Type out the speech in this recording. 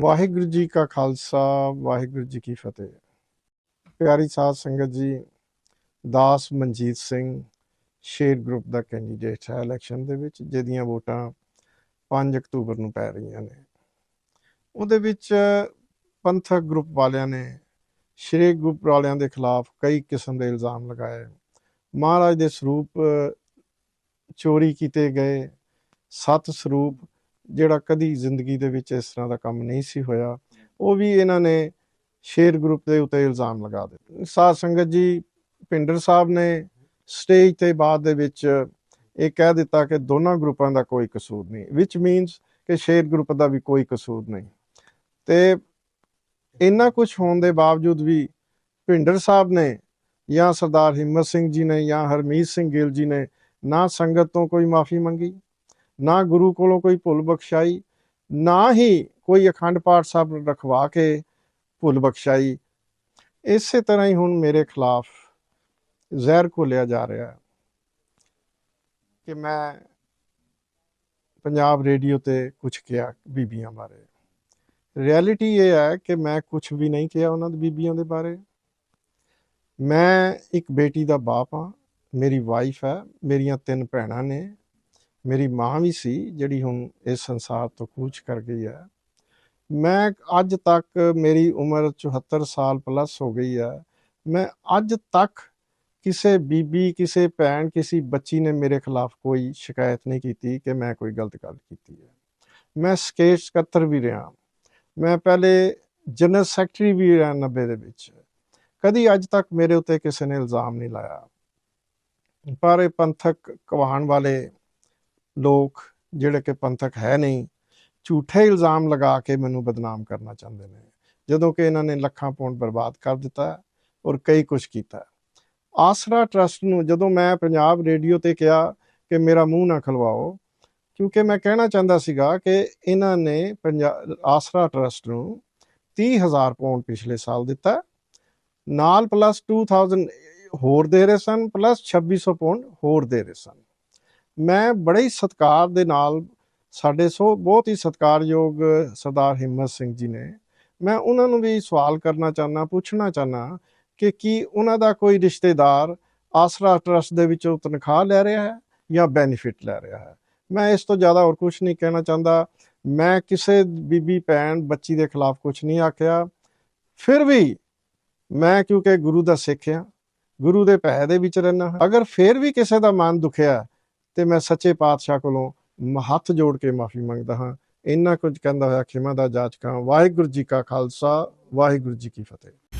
ਵਾਹਿਗੁਰੂ ਜੀ ਕਾ ਖਾਲਸਾ, ਵਾਹਿਗੁਰੂ ਜੀ ਕੀ ਫਤਿਹ। ਪਿਆਰੀ ਸਾਧ ਸੰਗਤ ਜੀ, ਦਾਸ ਮਨਜੀਤ ਸਿੰਘ, ਸ਼ੇਰ ਗਰੁੱਪ ਦਾ ਕੈਂਡੀਡੇਟ ਹੈ ਇਲੈਕਸ਼ਨ ਦੇ ਵਿੱਚ, ਜਿਹਦੀਆਂ ਵੋਟਾਂ 5 ਅਕਤੂਬਰ ਨੂੰ ਪੈ ਰਹੀਆਂ ਨੇ। ਉਹਦੇ ਵਿੱਚ ਪੰਥਕ ਗਰੁੱਪ ਵਾਲਿਆਂ ਨੇ, ਸ਼੍ਰੀ ਗਰੁੱਪ ਵਾਲਿਆਂ ਦੇ ਖਿਲਾਫ ਕਈ ਕਿਸਮ ਦੇ ਇਲਜ਼ਾਮ ਲਗਾਏ। ਮਹਾਰਾਜ ਦੇ ਸਰੂਪ ਚੋਰੀ ਕੀਤੇ ਗਏ, ਸੱਤ ਸਰੂਪ ਜਿਹੜਾ ਕਦੀ ਜ਼ਿੰਦਗੀ ਦੇ ਵਿੱਚ ਇਸ ਤਰ੍ਹਾਂ ਦਾ ਕੰਮ ਨਹੀਂ ਸੀ ਹੋਇਆ, ਉਹ ਵੀ ਇਹਨਾਂ ਨੇ ਸ਼ੇਰ ਗਰੁੱਪ ਦੇ ਉੱਤੇ ਇਲਜ਼ਾਮ ਲਗਾ ਦਿੱਤੇ। ਸਾਧ ਸੰਗਤ ਜੀ ਪਿੰਡਰ ਸਾਹਿਬ ਨੇ ਸਟੇਜ ਤੇ ਬਾਅਦ ਦੇ ਵਿੱਚ ਇਹ ਕਹਿ ਦਿੱਤਾ ਕਿ ਦੋਨਾਂ ਗਰੁੱਪਾਂ ਦਾ ਕੋਈ ਕਸੂਰ ਨਹੀਂ ਵਿਚ ਮੀਨਸ ਕਿ ਸ਼ੇਰ ਗਰੁੱਪ ਦਾ ਵੀ ਕੋਈ ਕਸੂਰ ਨਹੀਂ। ਤੇ ਇੰਨਾ ਕੁਝ ਹੋਣ ਦੇ ਬਾਵਜੂਦ ਵੀ ਭਿੰਡਰ ਸਾਹਿਬ ਨੇ ਜਾਂ ਸਰਦਾਰ ਹਿੰਮਤ ਸਿੰਘ ਜੀ ਨੇ ਜਾਂ ਹਰਮੀਤ ਸਿੰਘ ਗਿੱਲ ਜੀ ਨੇ ਨਾ ਸੰਗਤ ਤੋਂ ਕੋਈ ਮਾਫੀ ਮੰਗੀ। ਨਾ ਗੁਰੂ ਕੋਲੋਂ ਕੋਈ ਭੁੱਲ ਬਖਸ਼ਾਈ, ਨਾ ਹੀ ਕੋਈ ਅਖੰਡ ਪਾਠ ਸਾਹਿਬ ਰਖਵਾ ਕੇ ਭੁੱਲ ਬਖਸ਼ਾਈ। ਇਸੇ ਤਰ੍ਹਾਂ ਹੀ ਹੁਣ ਮੇਰੇ ਖਿਲਾਫ ਜ਼ਹਿਰ ਘੋਲਿਆ ਜਾ ਰਿਹਾ ਹੈ ਕਿ ਮੈਂ ਪੰਜਾਬ ਰੇਡੀਓ ਤੇ ਕੁਝ ਕਿਹਾ ਬੀਬੀਆਂ ਬਾਰੇ। ਰਿਐਲਿਟੀ ਇਹ ਹੈ ਕਿ ਮੈਂ ਕੁਝ ਵੀ ਨਹੀਂ ਕਿਹਾ ਉਹਨਾਂ ਦੀ ਬੀਬੀਆਂ ਦੇ ਬਾਰੇ। ਮੈਂ ਇੱਕ ਬੇਟੀ ਦਾ ਬਾਪ ਹਾਂ, ਮੇਰੀ ਵਾਈਫ ਹੈ, ਮੇਰੀਆਂ ਤਿੰਨ ਭੈਣਾਂ ਨੇ। ਮੇਰੀ ਮਾਂ ਵੀ ਸੀ, ਜਿਹੜੀ ਹੁਣ ਇਸ ਸੰਸਾਰ ਤੋਂ ਕੂਚ ਕਰ ਗਈ ਹੈ। ਮੈਂ ਅੱਜ ਤੱਕ ਮੇਰੀ ਉਮਰ 74 ਸਾਲ ਪਲੱਸ ਹੋ ਗਈ ਹੈ। ਮੈਂ ਅੱਜ ਤੱਕ ਕਿਸੇ ਬੀਬੀ, ਕਿਸੇ ਭੈਣ, ਕਿਸੇ ਬੱਚੀ ਨੇ ਮੇਰੇ ਖਿਲਾਫ ਕੋਈ ਸ਼ਿਕਾਇਤ ਨਹੀਂ ਕੀਤੀ ਕਿ ਮੈਂ ਕੋਈ ਗਲਤ ਗੱਲ ਕੀਤੀ ਹੈ। ਮੈਂ ਸਕੇਟ ਸਕੱਤਰ ਵੀ ਰਿਹਾ। ਮੈਂ ਪਹਿਲੇ ਜਨਰਲ ਸੈਕਟਰੀ ਵੀ ਰਿਹਾ 90 ਦੇ ਵਿੱਚ। ਕਦੀ ਅੱਜ ਤੱਕ ਮੇਰੇ ਉੱਤੇ ਕਿਸੇ ਨੇ ਇਲਜ਼ਾਮ ਨਹੀਂ ਲਾਇਆ। ਪਰ ਇਹ ਪੰਥਕ ਕਹਾਣ ਵਾਲੇ ਲੋਕ ਜਿਹੜੇ ਕਿ ਪੰਥਕ ਹੈ ਨਹੀਂ, ਝੂਠੇ ਇਲਜ਼ਾਮ ਲਗਾ ਕੇ ਮੈਨੂੰ ਬਦਨਾਮ ਕਰਨਾ ਚਾਹੁੰਦੇ ਨੇ। ਜਦੋਂ ਕਿ ਇਹਨਾਂ ਨੇ ਲੱਖਾਂ ਪੌਂਡ ਬਰਬਾਦ ਕਰ ਦਿੱਤਾ ਔਰ ਕਈ ਕੁਝ ਕੀਤਾ। ਆਸਰਾ ਟਰਸਟ ਨੂੰ ਜਦੋਂ ਮੈਂ ਪੰਜਾਬ ਰੇਡੀਓ ਤੇ ਕਿਹਾ ਕਿ ਮੇਰਾ ਮੂੰਹ ਨਾ ਖਲਵਾਓ, ਕਿਉਂਕਿ ਮੈਂ ਕਹਿਣਾ ਚਾਹੁੰਦਾ ਸੀਗਾ ਕਿ ਇਹਨਾਂ ਨੇ ਪੰਜਾਬ ਆਸਰਾ ਟਰਸਟ ਨੂੰ 30000 ਪੌਂਡ ਪਿਛਲੇ ਸਾਲ ਦਿੱਤਾ। ਨਾਲ ਪਲੱਸ 2000 ਹੋਰ ਦੇ ਰਹੇ ਸਨ ਪਲੱਸ 2600 ਪੌਂਡ ਹੋਰ ਦੇ ਰਹੇ ਸਨ। ਮੈਂ ਬੜੇ ਹੀ ਸਤਿਕਾਰ ਦੇ ਨਾਲ ਸਾਡੇ ਸੋ ਬਹੁਤ ਹੀ ਸਤਿਕਾਰਯੋਗ ਸਰਦਾਰ ਹਿੰਮਤ ਸਿੰਘ ਜੀ ਨੇ, ਮੈਂ ਉਹਨਾਂ ਨੂੰ ਵੀ ਸਵਾਲ ਕਰਨਾ ਚਾਹਨਾ ਪੁੱਛਣਾ ਚਾਹਨਾ ਕਿ ਕੀ ਉਹਨਾਂ ਦਾ ਕੋਈ ਰਿਸ਼ਤੇਦਾਰ ਆਸਰਾ ਟਰਸਟ ਦੇ ਵਿੱਚੋਂ ਤਨਖਾਹ ਲੈ ਰਿਹਾ ਹੈ ਜਾਂ ਬੈਨੀਫਿਟ ਲੈ ਰਿਹਾ ਹੈ? ਮੈਂ ਇਸ ਤੋਂ ਜ਼ਿਆਦਾ ਹੋਰ ਕੁਝ ਨਹੀਂ ਕਹਿਣਾ ਚਾਹੁੰਦਾ। ਮੈਂ ਕਿਸੇ ਬੀਬੀ, ਭੈਣ, ਬੱਚੀ ਦੇ ਖਿਲਾਫ ਕੁਝ ਨਹੀਂ ਆਖਿਆ। ਫਿਰ ਵੀ ਮੈਂ ਕਿਉਂਕਿ ਗੁਰੂ ਦਾ ਸਿੱਖ ਹਾਂ, ਗੁਰੂ ਦੇ ਭੈ ਦੇ ਵਿੱਚ ਰਹਿਣਾ ਅਗਰ ਫਿਰ ਵੀ ਕਿਸੇ ਦਾ ਮਨ ਦੁਖਿਆ ਤੇ ਮੈਂ ਸੱਚੇ ਪਾਤਸ਼ਾਹ ਕੋਲੋਂ ਹੱਥ ਜੋੜ ਕੇ ਮਾਫੀ ਮੰਗਦਾ ਹਾਂ। ਇੰਨਾ ਕੁਝ ਕਹਿੰਦਾ ਹੋਇਆ ਖਿਮਾ ਦਾ ਜਾਚਕਾਂ, ਵਾਹਿਗੁਰੂ ਜੀ ਕਾ ਖਾਲਸਾ, ਵਾਹਿਗੁਰੂ ਜੀ ਕੀ ਫਤਿਹ।